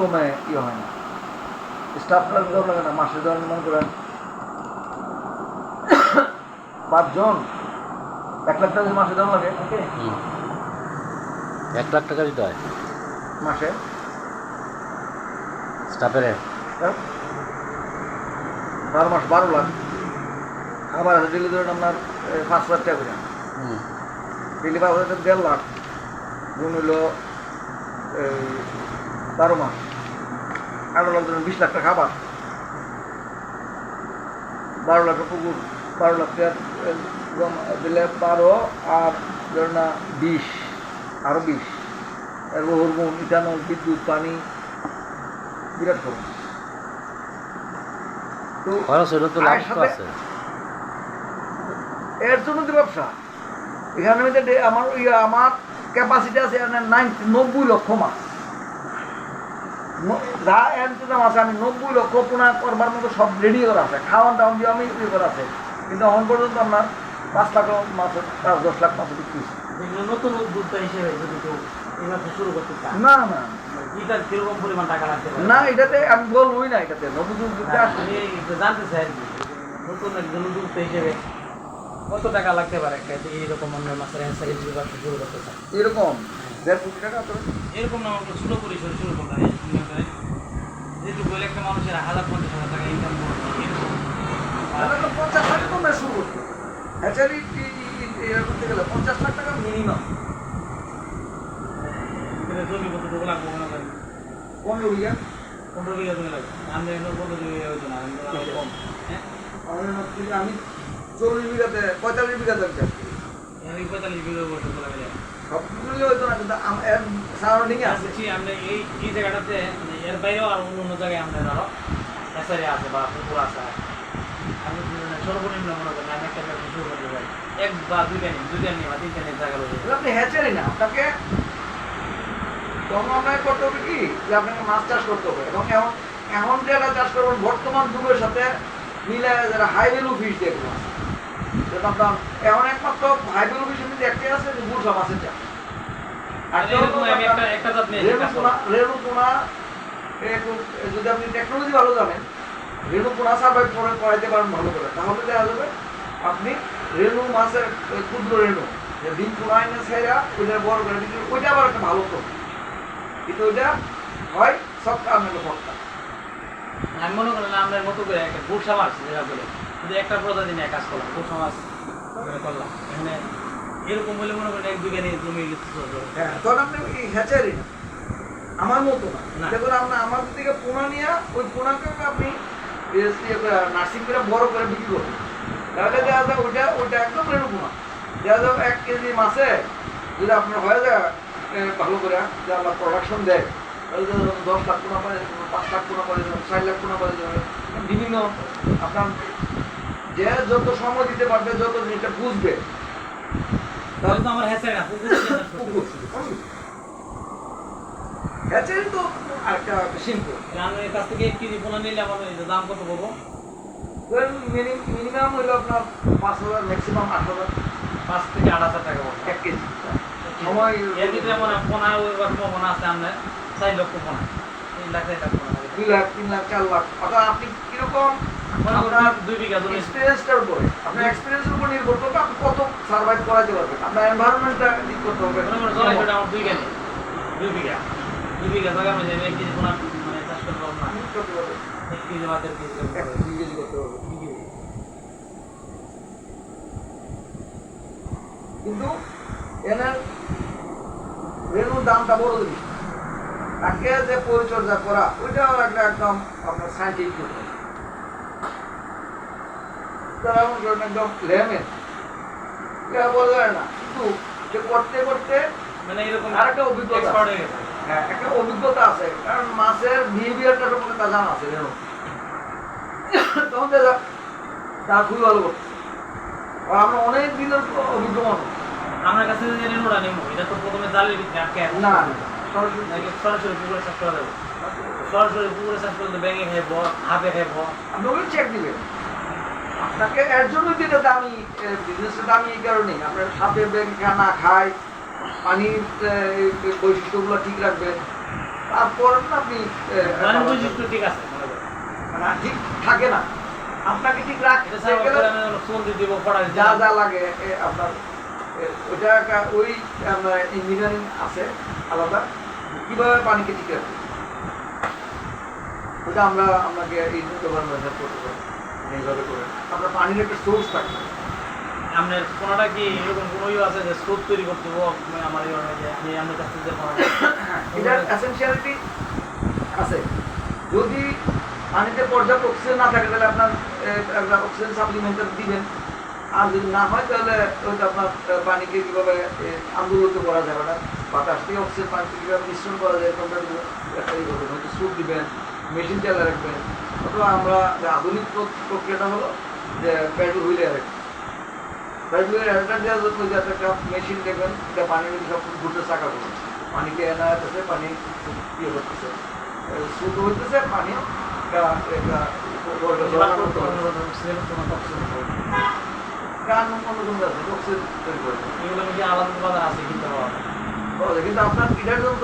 কমে ইয়ে হয় না। স্টাফ লাগে না মাসে ধরেন মনে করেন পাঁচজন এক লাখ টাকা মাসে দেওয়া লাগে। এক লাখ টাকা দিতে হয়? মাসে। স্টাফের হ্যাঁ? বারো মাস বারো লাখ। আবার আছে দিল্লি ধরেন আপনার পাঁচ লাখ টাকা করে। হুম। দিল্লি পাঁচ হাজার দেড় লাখ। গুণ হইল এই বারো মাস আঠারো লাখ বিশ লাখ টাকা খাবার। বারো লাখ পুকুর বারো লাখ দিলে বারো আর ধরেন না বিশ আরও বিশ। এর হরমোন ইথানল বিদ্যুৎ পানি বিরাট খরচ। এর জন্য তো ব্যবসা। এখানে আমার আমার ক্যাপাসিটি আছে নব্বই লক্ষ ন- যা এন্টুদাম আছে আমি নব্বই লক্ষ পোনা করবার মতো সব রেডি করা আছে। খাওয়ান টাউন দিয়ে আমি ইয়ে করা আছে। কিন্তু এখন পর্যন্ত আপনার পাঁচ লাখ মাছ পাঁচ দশ লাখ মাছ বিক্রি। নতুন উদ্যোক্তা হিসেবে যদি কেউ শুরু করতে না না। না এটাতে আমি বলবই না এটাতে নতুন উদ্যোক্তা জানতে চাই নতুন একজন উদ্যোক্তা হিসেবে কত টাকা লাগতে পারে একটা এইরকম অন্য মাছের হ্যান্সারি যদি ব্যবসা শুরু করতে চায়? এরকম দেড় কোটি টাকা তো? এরকম না আমাকে ছোট পরিসরে শুরু করতে হয় যেহেতু বলে একটা মানুষের হাজার পঞ্চাশ হাজার টাকা ইনকাম করতে পঞ্চাশ লাখ কমে শুরু করতে হ্যাচারি এরকম করতে গেলে পঞ্চাশ লাখ টাকা মিনিমাম জমি কতটুকু লাগবে মনে করেন? পনেরো বিঘা। পনেরো বিঘা জমি লাগবে। আরও কম। হ্যাঁ আমি চল্লিশ বিঘাতে পঁয়তাল্লিশ বিঘা দরকার। পঁয়তাল্লিশ বিঘা বসে তোলা গেলে না কিন্তু আম- এর আছে। আমরা এই এই জায়গাটাতে এর বাইরেও আর অন্য অন্য জায়গায় আমাদের আরও হ্যাচারি আছে বা পুকুর আছে। আমি সর্বনিম্ন মনে করেন আমি একটা ব্যবসা শুরু করতে পারি এক বা দুইটা বা তিনটা জায়গা রয়েছে আপনি হ্যাচারি না আপনাকে করতে হবে কি? যে আপনাকে মাছ চাষ করতে হবে। এবং এখন এখন যেটা চাষ করবেন বর্তমান যুগের সাথে মিলে যারা হাই ভ্যালু ফিশ দেখব। আপনার এখন একমাত্র হাই ভ্যালু ফিশের মধ্যে একটাই আছে যে করব। রেণুপোনা একটু- যদি আপনি টেকনোলজি ভালো জানেন রেণুপোনা সার্ভাইভ করে করাইতে পারেন ভালো করে। তাহলে দেখা যাবে আপনি রেণু মাছের ক্ষুদ্র রেণু যে ডিম পোনা এনে ছেড়া ওইটা বড় করে বিক্রি ওইটা আবার একটা ভালো তো কিন্তু ওইটা হয় সবটা আপনাকে সবটা আমি মনে করেন আপনার মতো করে একটা গুড়সা মাছ যেটা বলে যদি একটা প্রজাতি নিয়ে কাজ করলাম গুড়সা মাছ মানে করলাম। এখানে এরকম বলে মনে করেন এক নিয়ে জমি। হ্যাঁ তখন আপনি হ্যাচারি না। আমার মতো না। দেখুন আপনার আমার দিকে পোনা নিয়ে ওই পোনাকে আপনি নার্সিং করে বড় করে বিক্রি করবেন তাহলে দেখা যায় ওইটা ওইটা একদম রেণু পোনা। দেখা যাবে এক কেজি মাছে যদি আপনার হয়ে যায় ভালো করে যে আল্লাহ প্রোডাকশন দেয় তাহলে দশ লাখ পোনা যাবে পাঁচ লাখ পোনা যাবে ষাট লাখ পোনা পাওয়া যাবে বিভিন্ন আপনার যে যত সময় দিতে পারবে যত জিনিসটা বুঝবে। তাহলে তো আমার হ্যাচারি না পুকুর দিয়ে চাষ করতে পুকুর। হবে। হ্যাচারি তো আরেকটা সিম্পল আমি কাছ থেকে কেজি পোনা নিলে আমার দাম কত পাবো মিনিমাম হইল আপনার পাঁচ হাজার ম্যাক্সিমাম আট হাজার। পাঁচ থেকে আট হাজার টাকা এক কেজি। সময় এর ভিতরে মনে পোনা পোনা আছে আপনার চার লক্ষ পোনা। তিন লাখ চার লাখ পোনা দুই লাখ তিন লাখ চার লাখ। অর্থাৎ আপনি কীরকম আপনার দুই বিঘা জমি। এক্সপিরিয়েন্সটার উপরে। আপনার এক্সপিরিয়েন্সের উপর নির্ভর করবে আপনি কত সার্ভাইভ করাতে পারবেন। আপনার এনভায়রনমেন্টটা ঠিক করতে হবে। করেন জলাই সেটা আমার দুই বিঘা দুই বিঘা। দুই বিঘা জায়গা আমি এক কেজি পোনা মানে চাষ করতে পারব না। এক কেজি বা দেড় কেজি দুই কেজি করতে পারবে। কিন্তু এনার রেণুর দামটা বড় জিনিস। তাকে যে পরিচর্যা করা ওইটাও একটা একদম আপনার সাইন্টিফিক তারা করেন একদম লেমেন এটা বলা যায় না কিন্তু সে করতে করতে মানে এরকম আরেকটা অভিজ্ঞতা। হয়ে একটা অভিজ্ঞতা আছে কারণ মাছের বিহেভিয়ারটা সম্পর্কে তা জানা আছে রেণু তখন দেখা তা খুবই ভালো করছে। আমরা অনেক দিনের অভিজ্ঞ মানুষ। আমার কাছে যে রেণুটা নেব এটা তো প্রথমে জালের ভিতরে আটকে না সরাসরি সরাসরি পুকুরে চাষ করা যাবে সরাসরি পুকুরে চাষ করলে ব্যাঙে খাইব হাফে খাইব। আপনি চেক দিবেন আপনাকে এর জন্য যেটা দামি বিজনেসটা দামি এই কারণেই। আপনার সাপে ব্যাংক না খায় পানির বৈশিষ্ট্যগুলো ঠিক রাখবেন তারপর আপনি বৈশিষ্ট্য ঠিক আছে ঠিক থাকে না। আপনাকে ঠিক রাখতে যা যা লাগে আপনার ওইটা ওই ইঞ্জিনিয়ারিং আছে আলাদা। কীভাবে পানিকে ঠিক রাখবে? ওটা আমরা আপনাকে এই মেথড করতে পারি। এইভাবে করে। আপনার পানির একটা সোর্স থাকবে আপনার কোনোটা কি এরকম কোনো ইয়ে আছে যে স্রোত তৈরি করতে আমার ইয়ে আমি আপনার কাছ থেকে এটার এসেনশিয়ালিটি আছে। যদি পানিতে পর্যাপ্ত অক্সিজেন না থাকে তাহলে আপনার অক্সিজেন সাপ্লিমেন্টার দিবেন। আর যদি না হয় তাহলে ওইটা আপনার পানিকে কীভাবে আন্দোলিত করা যাবে না বাতাস দিয়ে অক্সিজেন পানিকে কীভাবে মিশ্রণ করা যায় তোমরা একটা ই করবেন দিবেন মেশিন চালা রাখবেন। অথবা আমরা যে আধুনিক প্রক- প্রক্রিয়াটা হলো যে প্যাডেল হুইলে রাখবেন প্যাডেল হুইলে দেওয়ার জন্য যে একটা মেশিন দেখবেন এটা পানির মধ্যে সব ঘুরতে চাকা করবেন পানিকে এনা হতেছে পানি ইয়ে করতেছে। শুধু হইতেছে পানিও একটা একটা জোগাড় করতে হবে গান অন্য আছে অক্সিজেন তৈরি করে। এগুলো নাকি আলাদা বাজার আছে কিনতে আপনার এটার জন্য